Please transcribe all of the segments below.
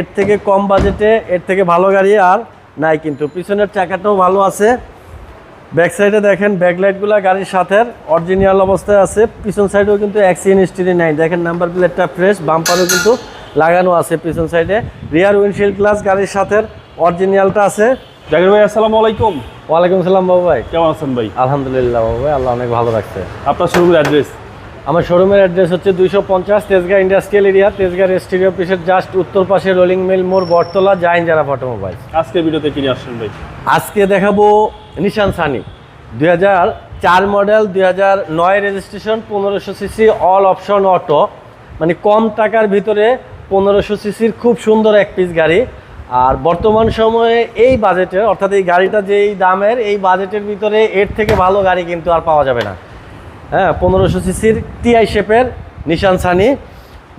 এর থেকে কম বাজেটে এর থেকে ভালো গাড়ি আর নাই কিন্তু। পিছনের চাকাটাও ভালো আছে। ব্যাক সাইডে দেখেন ব্যাকলাইটগুলো গাড়ির সাথে অরিজিনাল অবস্থায় আছে। পিছন সাইডেও কিন্তু অ্যাক্সিডেন্ট হিস্ট্রি নাই। দেখেন নাম্বার প্লেটটা ফ্রেশ বাম্পারও কিন্তু লাগানো আছে পিছন সাইডে রিয়ার উইন্ডশিল্ড গ্লাস গাড়ির সাথে অরিজিনালটা আছে। জাকির ভাই আসসালামু আলাইকুম। ওয়ালাইকুম আসসালাম বাবু ভাই। কেমন আছেন ভাই? আলহামদুলিল্লাহ বাবু ভাই আল্লাহ অনেক ভালো রাখছে। আপনার শোরুমের অ্যাড্রেস আমার শোরুমের অ্যাড্রেস হচ্ছে দুইশো পঞ্চাশ তেজগাঁ ইন্ডাস্ট্রিয়াল এরিয়া তেজগাঁ রেস্ট্রি অফিসের জাস্ট উত্তর পাশে রোলিং মিল মোড় বটতলা জাইন যারা অটোমোবাইল আজকে ভিডিওতে কিনে আসছেন ভাই? আজকে দেখাবো নিশান সানি দুই হাজার চার মডেল দুই হাজার নয় রেজিস্ট্রেশন পনেরোশো সিসি অল অপশন অটো মানে কম টাকার ভিতরে পনেরোশো সিসির খুব সুন্দর এক পিস গাড়ি। আর বর্তমান সময়ে এই বাজেটে অর্থাৎ এই গাড়িটা যেই দামের এই বাজেটের ভিতরে এর থেকে ভালো গাড়ি কিন্তু আর পাওয়া যাবে না। হ্যাঁ পনেরোশো সিসির টিআই শেপের নিশান সানি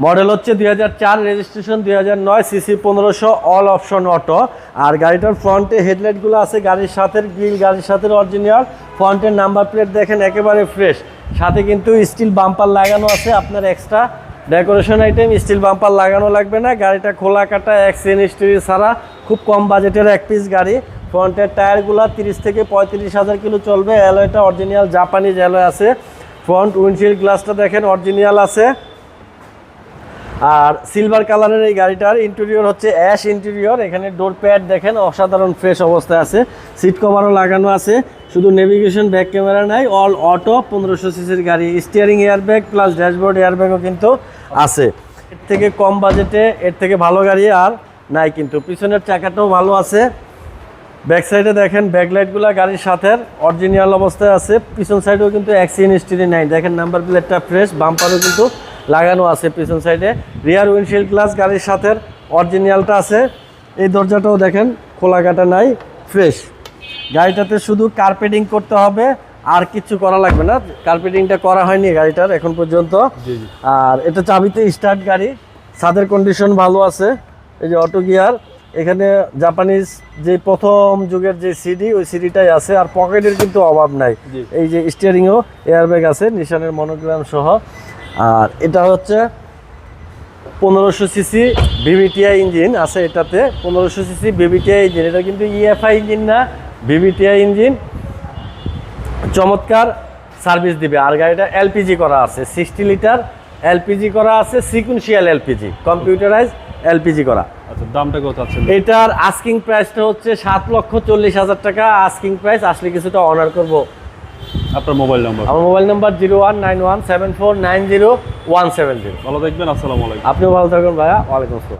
মডেল হচ্ছে দুই হাজার চার রেজিস্ট্রেশন দুই হাজার নয় সিসি পনেরোশো অল অপশন অটো আর গাড়িটার ফ্রন্টে হেডলাইটগুলো আছে, গাড়ির সাথে গ্রিল গাড়ির সাথে অরিজিনাল ফ্রন্টের নাম্বার প্লেট দেখেন, একেবারে ফ্রেশ সাথে কিন্তু স্টিল বাম্পার লাগানো আছে, আপনার extra decoration item steel bumper লাগানো লাগবে না। গাড়িটা খোলা কাটা অ্যাক্সিডেন্ট হিস্ট্রি ছাড়া, খুব কম বাজেটের এক পিস গাড়ি। ফ্রন্টের টায়ারগুলো তিরিশ থেকে পঁয়ত্রিশ হাজার কিলো চলবে। অ্যালয়টা অরিজিনাল জাপানিজ অ্যালয় আছে। ফ্রন্ট উইন্ডশিল্ড গ্লাসটা দেখেন অরিজিনাল আছে। আর সিলভার কালারের এই গাড়িটার ইন্টেরিয়র হচ্ছে অ্যাশ ইন্টেরিয়র এখানে ডোর প্যাড দেখেন, অসাধারণ ফ্রেশ অবস্থায় আছে। সিট কভারও লাগানো আছে। শুধু নেভিগেশন ব্যাক ক্যামেরা নাই অল অটো পনেরোশো সিসির গাড়ি। স্টিয়ারিং এয়ারব্যাগ প্লাস ড্যাশবোর্ড এয়ারব্যাগও কিন্তু আছে। এর থেকে কম বাজেটে এর থেকে ভালো গাড়ি আর নাই কিন্তু। পিছনের চাকাটাও ভালো আছে। ব্যাক সাইডে দেখেন ব্যাকলাইটগুলো গাড়ির সাথে অরিজিনাল অবস্থায় আছে। পিছন সাইডেও কিন্তু অ্যাক্সিডেন্ট হিস্ট্রি নাই। দেখেন নাম্বার প্লেটটা ফ্রেশ বাম্পারও কিন্তু লাগানো আছে পিছন সাইডে। রিয়ার উইন্ডশিল্ড গ্লাস গাড়ির সাথে অরিজিনালটা আছে। এই দরজাটাও দেখেন খোলা কাটা নাই ফ্রেশ গাড়িটাতে শুধু কার্পেটিং করতে হবে আর কিছু করা লাগবে না। কার্পেটিংটা করা হয়নি গাড়িটার এখন পর্যন্ত। আর এটা চাবিতে স্টার্ট গাড়ি। ছাদের কন্ডিশন ভালো আছে। এই যে অটো গিয়ার এখানে জাপানিজ যে প্রথম যুগের যে সিডি ওই সিডিটাই আছে আর পকেটের কিন্তু অভাব নাই। এই যে স্টিয়ারিংও এয়ারব্যাগ আছে নিশানের মনোগ্রাম সহ। আর এটা হচ্ছে পনেরোশো সিসি ভিভিটিআই ইঞ্জিন আছে এটাতে। পনেরোশো সিসি ভিভিটিআই ইঞ্জিন এটা কিন্তু ইএফআই ইঞ্জিন না ভিভিটিআই ইঞ্জিন চমৎকার সার্ভিস দিবে। আর গাড়িটা এলপিজি করা আছে সিক্সটি লিটার এলপিজি করা আছে সিকুয়েন্সিয়াল এলপিজি কম্পিউটারাইজ এলপিজি করা। আচ্ছা দামটা কত আছে এটার আস্কিং প্রাইসটা হচ্ছে সাত লক্ষ চল্লিশ হাজার টাকা। আস্কিং প্রাইস আসলে কিছুটা অনার করব। আপনার মোবাইল নাম্বার আমার mobile number zero one nine one seven four nine zero one seven zero. ভালো দেখবেন আসসালামু আলাইকুম। আপনিও ভালো থাকবেন ভাইয়া ওয়ালাইকুম আসসালাম।